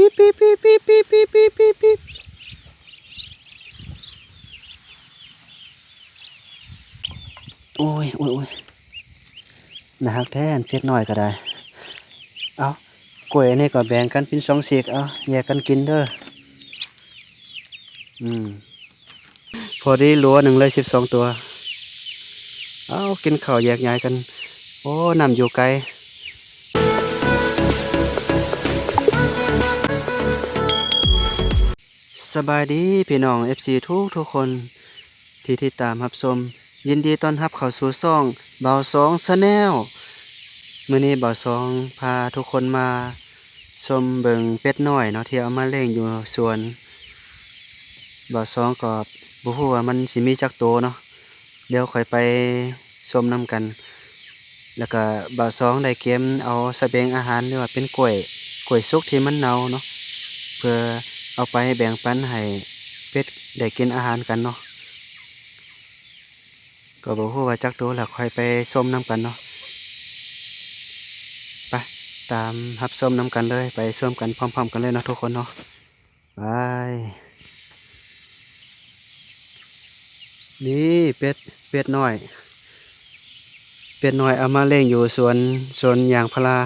ปี๊บปี๊บปี๊บปี๊บปี๊บปี๊บปี๊บปี๊บปี๊บโอ้ยโอ้ยโอ้ยนะฮักแท้นเพ็ดน้อยก็ได้ เอากล้วยนี่ก็แบ่งกันเป็นสองเสียกเอาแยกกันกินเด้อ อืม พอดีลัวหนึ่งเลยสิบสองตัว เอากินข้าวแยกย้ายกัน โอ้นำอยู่ไกล สบายดีพี่น้อง FC ทุกทุกคนที่ติดตามรับชมยินดีต้อนรับเข้าสู่ซ่องเบาสองชาแนลมื้อนี้เบาสองพาทุกคนมาชมเบิงเป็ดน้อยเนาะที่เอามาเลี้ยงอยู่สวนเบาสองก็บ่ฮู้ว่ามันสิมีจักโตเนาะเดี๋ยวค่อยไปชมนํกัน แล้วก็เบาสองได้เก็บเอาสเสบียงอาหารหรือว่าเป็นกล้วยกล้วยสุกที่มันเน่าเนาะเพื่อ เอาไปแบ่งปันให้เป็ดได้กินอาหารกันเนาะก็บอกว่าจักตัวแล้วค่อยไปส้มน้ำกันเนาะไปตามรับส้มน้ำกันเลยไปส้มกันพร้อม ๆ กันเลยเนาะทุกคนเนาะไปนี่เป็ดเป็ดน้อย เป็ดน้อยเอามาเล่งอยู่สวนสวนยางพารา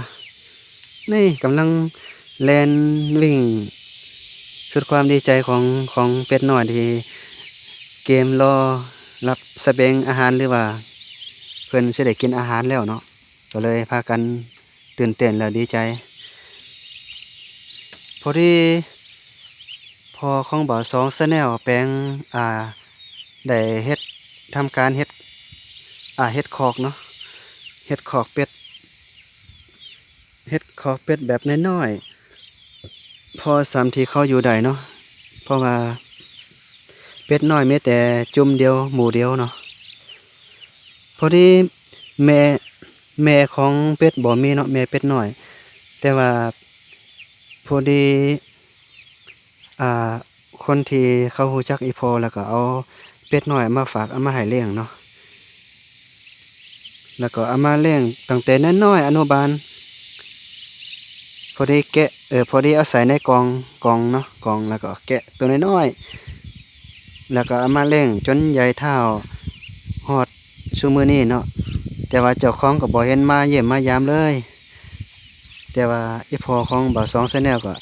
นี่กำลังแลนวิ่ง สุดความดีใจของของเป็ดน้อยที่เกมรอรับสเสบียงอาหารหรือว่า เพื่อนจะได้กินอาหารแล้วเนาะก็เลยพากันตื่นเต้นแล้วดีใจ พอดีพอของบ่าสองแนลแปลงอ่าได้เฮ็ดทำการเฮ็ดอ่าเฮ็ดคอกเนาะเฮ็ดคอกเป็ดเฮ็ดคอกเป็ดแบบน้อยๆ พอสามที่เขาอยู่ได้เนาะเพราะว่าเป็ดน้อยมีแต่จุ่มเดียวหมูเดียวเนาะพอดีแม่แม่ของเป็ดบ่มีเนาะแม่เป็ดน้อย แต่ว่าพอดีอ่าคนที่เขาฮู้จักอีพอแล้วก็เอาเป็ดน้อยมาฝากเอามาให้เลี้ยงเนาะแล้วก็เอามาเลี้ยงตั้งแต่น้อยๆอนุบาล พอดีแกะเออพอดีเอาใส่ในกองกองเนาะกองแล้วก็แกะตัวน้อยๆแล้วก็เอามาเล่งจนใหญ่เท่าฮอดชูมือนี้เนาะแต่ว่าเจ้าของก็บ่เห็นมาเยี่ยมมายามเลย แต่ว่าอีพอของบ่าวสองแนลก็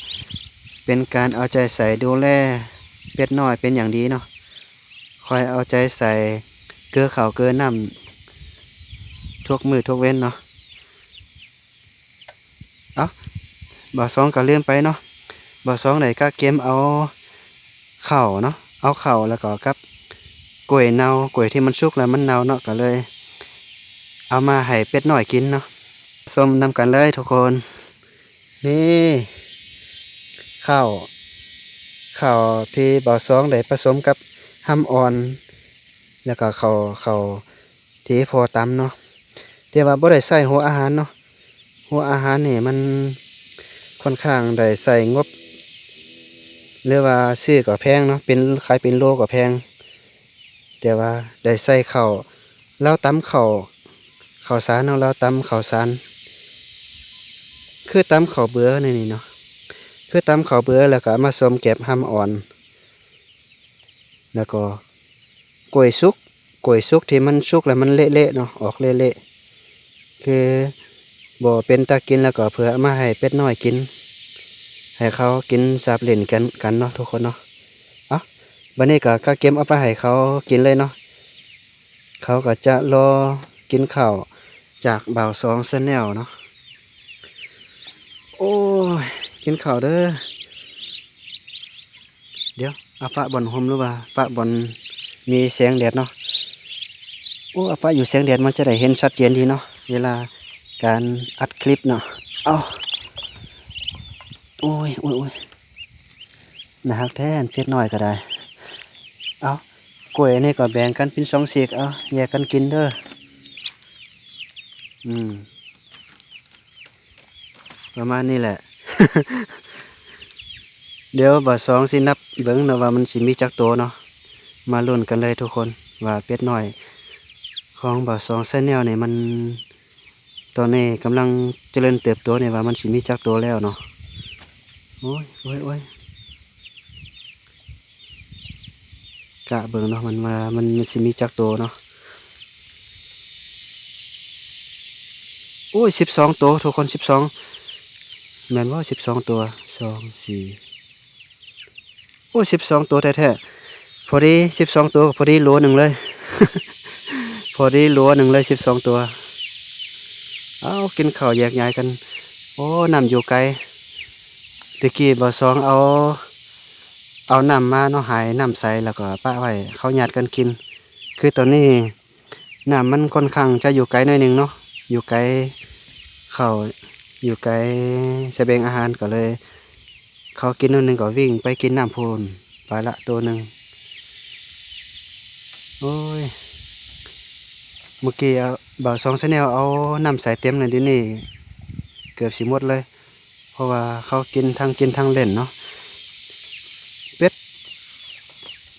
เป็นการเอาใจใส่ดูแลเป็ดน้อยเป็นอย่างดีเนาะคอยเอาใจใส่เกลือข้าวเกลือน้ำทุกมือทุกเว้นเนาะ บ่อสองก็เลื่อนไปเนาะบ่อสองไหนก็เกมเอาเข่าเนาะเอาเข่าแล้วก็กับกล้วยเน่ากล้วยที่มันสุกแล้วมันเน่าเนาะก็เลย เอามาให้เป็ดหน่อยกินเนาะส้มนำกันเลยทุกคน นี่ข้าวข้าวที่บ่อสองได้ผสมกับห้ำอ่อน แล้วก็ข้าวข้าวที่พอตำเนาะแต่ว่าบ่ได้ใส่หัวอาหารเนาะหัวอาหารนี่มัน ค่อนข้างได้ใส่งบหรือว่าซื้อก็แพงเนาะเป็นขายเป็นโลก็แพง แต่ว่าได้ใส่เข้าแล้วตำข้าวข้าสารเนาะแล้วตำข้าสารคือตำข้าเบื่อในนี่เนาะคือตำข้าเบื่อแล้วก็เอามาสมเก็บห้ำอ่อน แล้วก็กล้วยสุกกล้วยสุกที่มันสุกแล้วมันเละๆเนาะออกเละๆคือ บ่เป็นตากินแล้วก็เพื่อมาให้เป็ดน้อยกิน ให้เขากินสาบเล่นกันกันเนาะทุกคนเนาะอะบัดนี้ก็ก็เก็บเอาไปให้เขากินเลยเนาะเขาก็จะรอกินข้าวจากบ่าวสองแนลเนาะโอ้ยกินข้าวเด้อเดี๋ยวอาปะบอนห่มหรือว่าปะบอนมีแสงแดดเนาะโอ้อาปะอยู่แสงแดดมันจะได้เห็นชัดเจนดีเนาะเวลา การอัดคลิปเนาะเอาโอ้ยโอ้ยโอ้ยนะฮักแท้นเพ็ดน้อยก็ได้ เอากล้วยนี่ก็แบ่งกันเป็นสองเสียกเอาแยกกันกินเด้ออืม ประมาณนี้แหละ เดี๋ยวบาสองสินับเบิ้งเนาะว่ามันสิมีจักตัวเนาะมาลุ้นกันเลยทุกคนว่าเป็ดน้อย ของบาสองแซนแนลเนี่ยมัน ตอนนี้กำลังเจริญเติบโตเนี่ยว่ามันสิมีจักโตแล้วเนาะโอ้ยโอ้ยโอ้ยกะเบิ่งเนาะมันมามันสิมีจักโตวเนาะโอ้ยสิบสองตัวทุกคนสิบสองแมนว่าสิบสองตัวสองสี่โอ้ยสิบสองตัวแท้ๆพอดีสิบสองตัวพอดีโลหนึ่งเลย พอดีโลหนึ่งเลยสิบสองตัว เอากินข้าวแยกย้ายกัน โอ้นำอยู่ไกลตะกี้บ่สองเอา เอานำมาเนาะหายนำใสแล้วก็ป้าไว้เขาหยาดกันกิน คือตอนนี้น้ำมันค่อนข้างจะอยู่ไกลหน่อยหนึงเนาะอยู่ไกลเขาอยู่ไกลเสบียงอาหารก็เลย เขากินนิดนึงก็วิ่งไปกินน้ำพูนไปละตัวหนึ่งโอ้ยเมื่อกี้ บ่าวสองชแนลเอาน้ำใสเต็มเลยดินี่เกือบสิมดเลย เพราะว่าเขากินทั้งกินทั้งเล่นเนาะเป็ด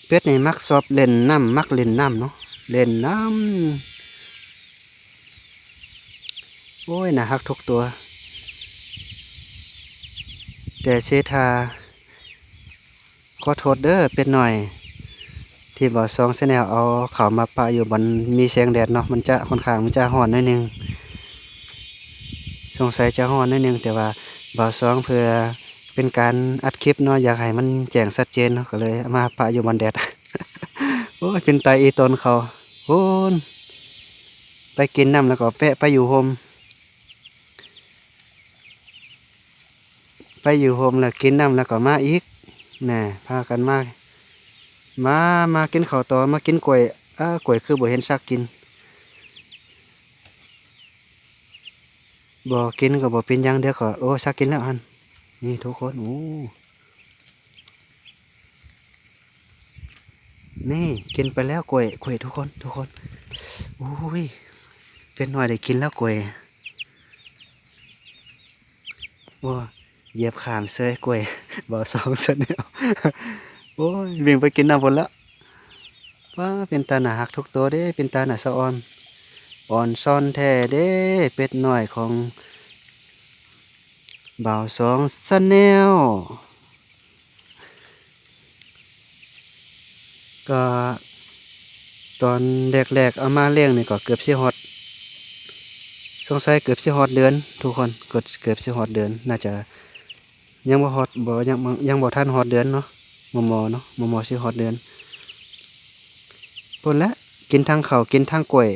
เป็ดนี่มักชอบเล่นน้ำมักเล่นน้ำเนาะเล่นน้ำโอ้ยน่าฮักทุกตัว แต่เชทาขอโทษเด้อเป็ดหน่อย ที่บ่อซองเสแนเอาเขามาปะอยู่บนมีแสงแดดเนาะมันจะค่อนข้างมันจะห่อนนิดนึงสงสัยจะฮ้อนนิดนึงแต่ว่าบ่าวสองเพื่อเป็นการอัดคลิปเนาะอยากให้มันแจ้งชัดเจนเนาะก็เลยมาปะอยู่บนแดดโอ้ยเป็นไตอีตนเขาโอ้นไปกินน้ำแล้วก็แวะไปอยู่โฮมไปอยู่โฮมแล้วกินน้ำแล้วก็มาอีกน่พากันมา มามากินข้าวต่อมากินกล้วยอ้ากล้วยคือบ่เห็นซักกินบ่กินก็บ่เป็นยังเดี๋ยวก็โอ้สักกินแล้วอันนี่ทุกคนโอ้นี่กินไปแล้วกล้วยกล้วยทุกคนทุกคนโอ้ยเป็นหน่อยได้กินแล้วกล้วยว้าเหยียบขามเซยกล้วยบ่สองเสนแนว โอ้ยวิ่งไปกินน้ำบนละว้าเป็นตาหนาหักทุกตัวเด้ เป็นตาหนาสะออนอ่อนซ่อนแท้เด้เป็ดหน้อยของบ่าวสองสแนลก็ตอนแรกๆเอามาเลี้ยงนี่ก็เกือบสิฮอดสงสัยเกือบสิฮอดเดือน ทุกคนเกือบเกือบสิฮอดเดือน น่าจะยังบ่ฮอดบ่ยังยังบ่ทันฮอดเดือนเนาะ มมเนาะมมสิฮอดเดือนพุ่นละกินทั้งข้ากินทั้งกล้วย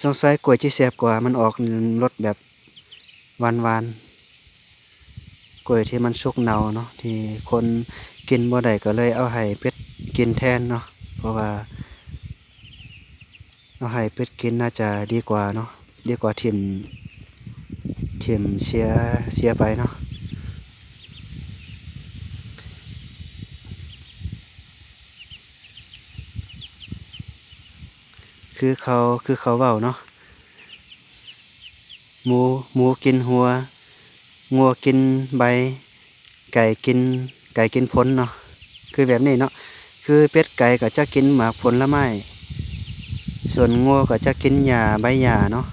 สงสัยกล้วยที่แซ่บกว่ามันออกรสแบบหวานหวานๆกล้วยที่มันสุกเนาเนาะที่คนกินบ่ได้ก็เลยเอาให้เป็ดกินแทนเนาะเพราะว่าเอาให้เป็ดกินน่าจะดีกว่าเนาะดีกว่าทิมทิมเสียเสียไปเนาะ คือเขาคือเขาเว้าเนาะหมูหมูกินหัว งัวกินใบ ไก่กิน ไก่กินผลเนาะคือแบบนี้เนาะคือเป็ดไก่ก็จะกินหมากผลละไม้ส่วนงัวก็จะกินหญ้าใบหญ้าเนาะ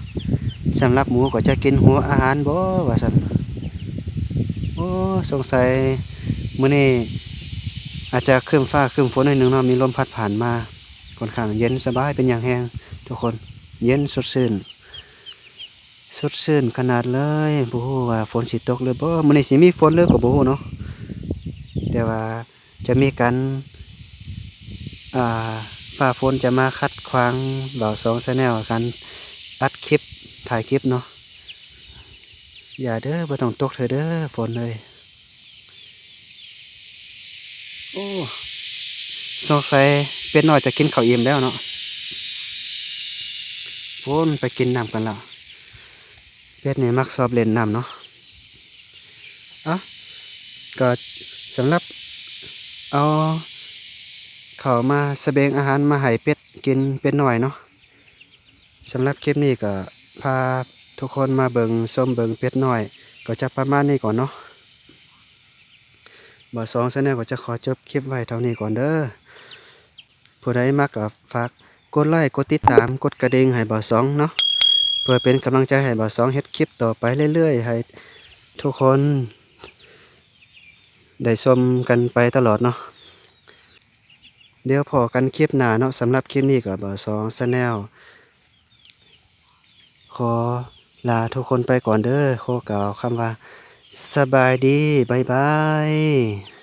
สำหรับหมูก็จะกินหัวอาหารบ่ว่าซั่นโอ้สงสัยมื้อนี้อาจจะครึ้มฟ้าครึ้มฝนหน่อยหนึงเนาะมีลมพัดผ่านมา ค่อนข้างเย็นสบายเป็นอย่างแฮงทุกคนเย็นสดชื่นสดชื่นขนาดเลยบ่ฮู้ว่าฝนสิตกหรือบ่มื้อนี้สิมีฝนหรือก็บ่ฮู้เนาะแต่ว่าจะมีการอ่าฟ้าฝนจะมาคัดขวางบ่าสองแนลการอัดคลิปถ่ายคลิปเนาะอย่าเด้อบ่ต้องตกเถอเด้อฝนเลยโอ้ สงสัยเป็ดน้อยจะกินข้าวอิ่มแล้วเนาะพุ่นไปกินน้ำกันแล้วเป็ดนี่มักชอบเล่นน้ำเนาะอะก็สำหรับเอาเข้าวมาสเบงอาหารมาให้เป็ดกินเป็ดหน่อยเนาะสำหรับคลิปนี้ก็พาทุกคนมาเบิงส้มเบิงเป็ดหน่อย ก็จะประมาณนี้ก่อนเนาะบ่สองเสนอก็จะขอจบคลิปไว้เท่านี้ก่อนเด้อ ผู้ใดมักก็ฝากกดไลค์กดติดตามกดกระดิ่งให้บ่สองเนาะเพื่อเป็นกำลังใจให้บ่าวสองเฮ็ดคลิปต่อไปเรื่อยๆให้ทุกคนได้ชมกันไปตลอดเนาะเดี๋ยวพอกันคลิปหน้าเนาะสำหรับคลิปนี้ก็บ่สองชาแนลขอลาทุกคนไปก่อนเด้อขอกล่าวคำว่า สบายดีบายบาย